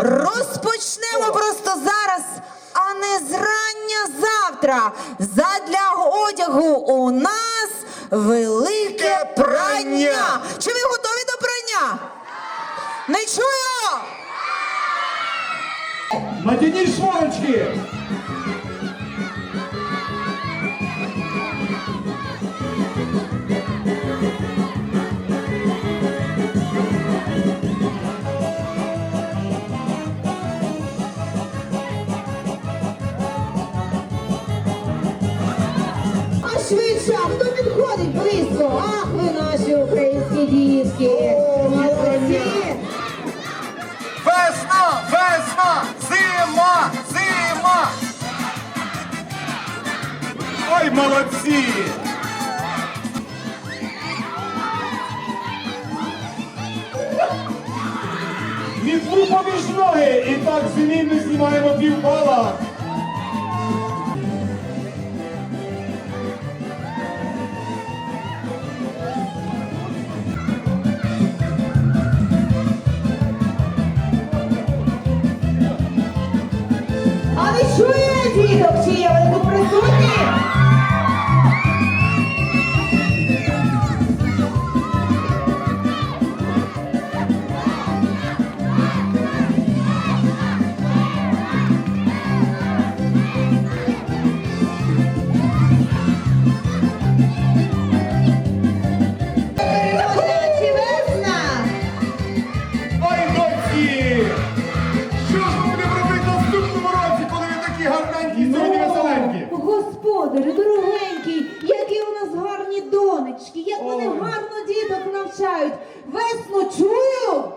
прибрати. Розпочнемо просто зараз, а не зрання завтра. Задля одягу у нас велике прання. Чи ви готові до прання? Не чую! Натяніть шворочки! Швидше, а хто підходить близько? Ах, ви наші українські дітки. Весна! Весна! Зима! Зима! Ой, молодці! Мітлу поміж ноги! І так зимі ми знімаємо півбала! Весно чую.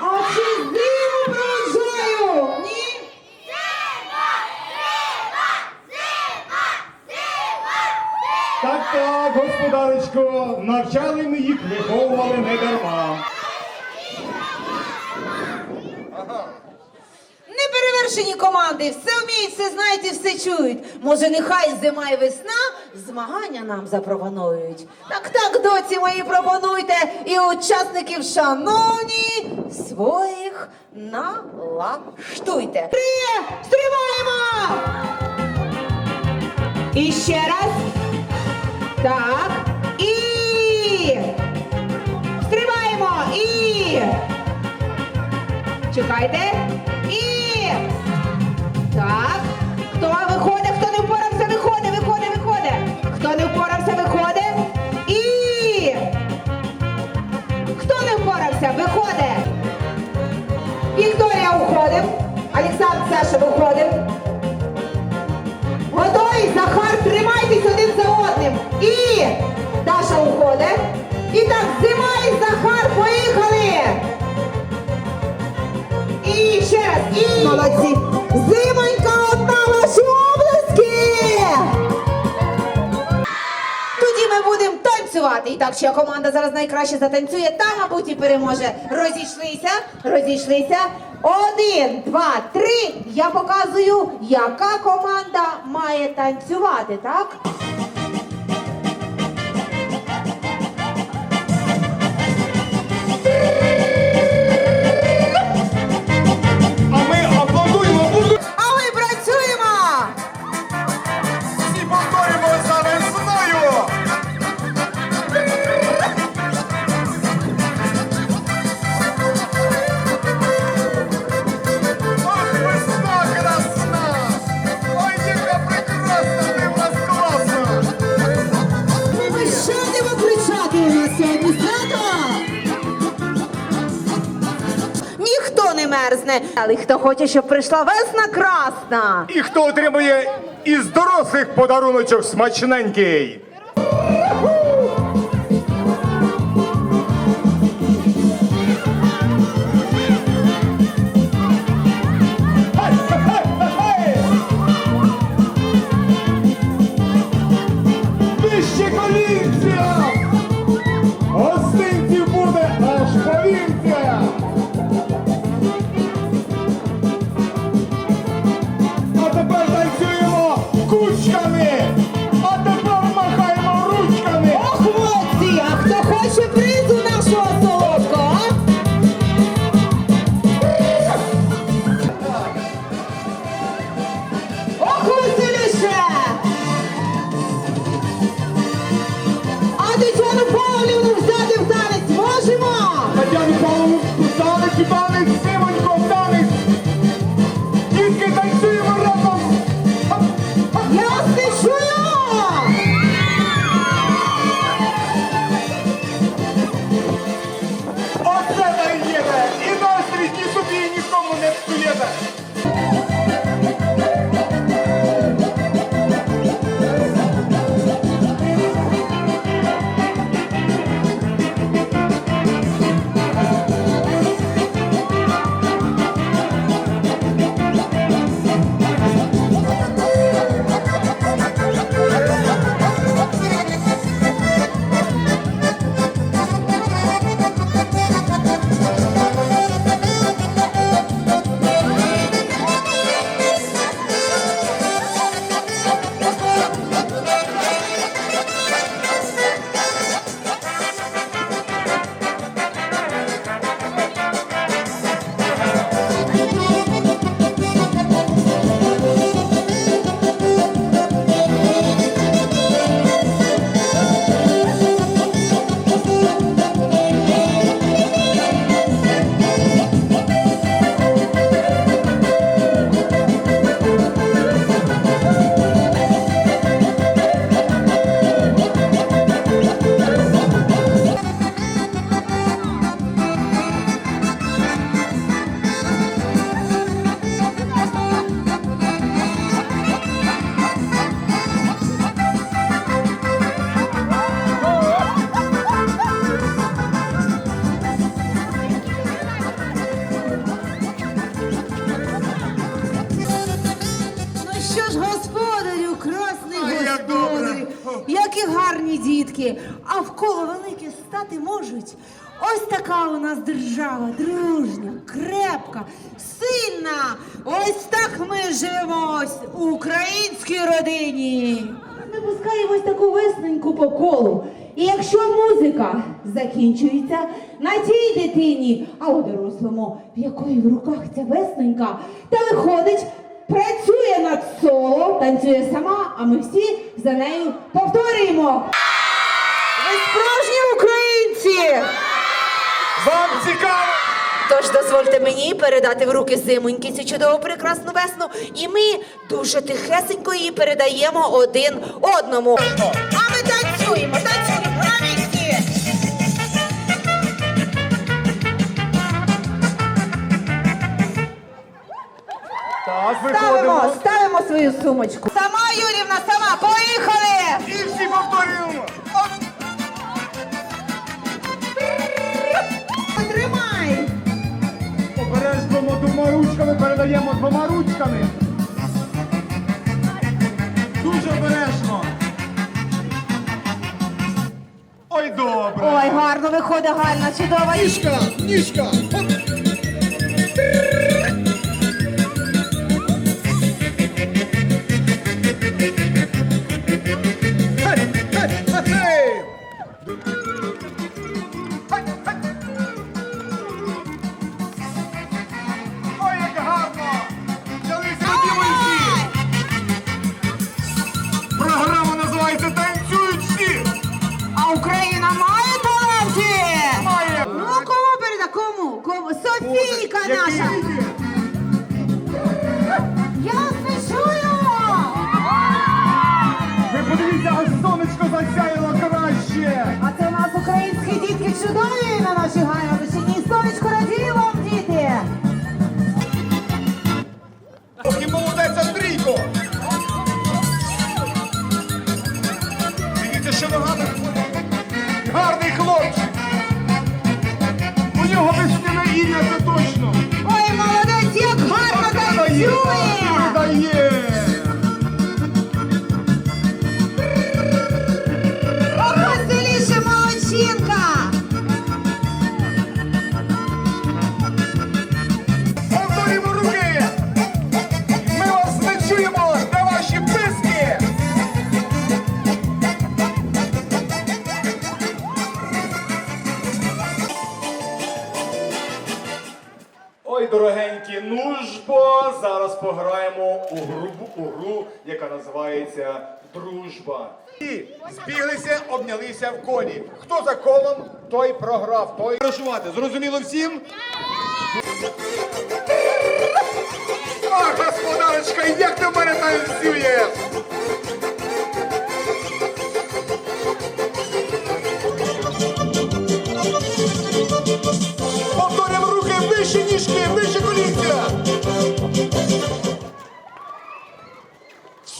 А чи зиму проводжаю? Ні? Так, так, господарочко, навчали ми їх, виховували не дарма. Неперевершені команди, все вміють, все знають і все чують. Може, нехай зима і весна змагання нам запропонують. Так, так, доці мої, пропонуйте і учасників, шановні, своїх налаштуйте. Три, стрибаємо! І ще раз. Так. І. Стрибаємо. І. Чекайте. Танцювати. І так, чия команда зараз найкраще затанцює, та, мабуть, і переможе. Розійшлися, розійшлися. Один, два, три. Я показую, яка команда має танцювати, так? Але хто хоче, щоб прийшла весна красна. І хто отримує із дорослих подаруночок смачненький? А вколо великі стати можуть. Ось така у нас держава, дружня, крепка, сильна. Ось так ми живемось у українській родині. Ми пускаємось таку весненьку по колу. І якщо музика закінчується на тій дитині, а у дорослому, в якої в руках ця весненька, та виходить, працює над соло, танцює сама, а ми всі за нею повторюємо. Ви справжні українці! Вам цікаво? Тож дозвольте мені передати в руки зимоньки цю чудову прекрасну весну, і ми дуже тихесенько її передаємо один одному. А ми танцюємо, танцюємо на місці! Так, Ставимо, виходимо. ставимо свою сумочку. Сама Юрівна, сама, поїхали! І всі повторюємо. Оп. Тримай! Обережно двома ручками передаємо двома ручками. Дуже обережно. Ой, добре. Ой, гарно виходить, гарна, чудова. Ніжка, ніжка. Пограємо у гру, у гру, яка називається Дружба. І збіглися, обнялися в колі. Хто за колом, той програв, той грошувати. Зрозуміло всім? А, господарочка, як ти мене танцюєш?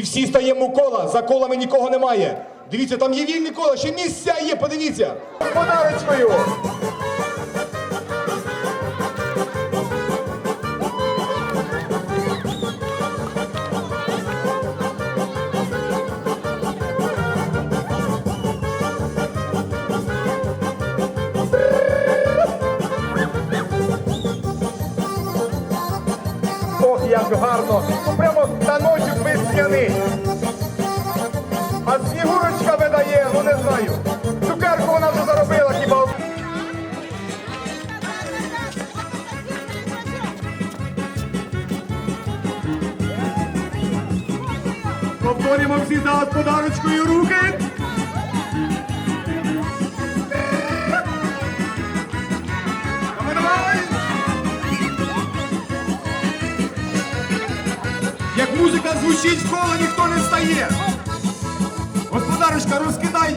Всі всі стаємо у кола, за колами нікого немає. Дивіться, там є вільні кола, ще місця є, подивіться. Подарочкою. Ох, як гарно! Весняний. А снігурочка видає, ну не знаю. Цукерку вона вже заробила хіба. Повторимо всі за подарочкою руки. В коло ніхто не встає. Господарочка, розкидай.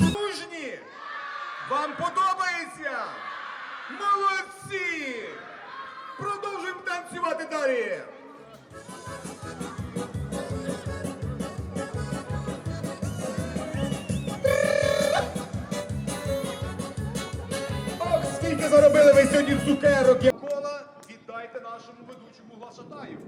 Мужні! Вам подобається? Молодці! Продовжуємо танцювати далі. Ох, скільки заробили ви сьогодні цукерок! нашому ведучому Глашатаєву.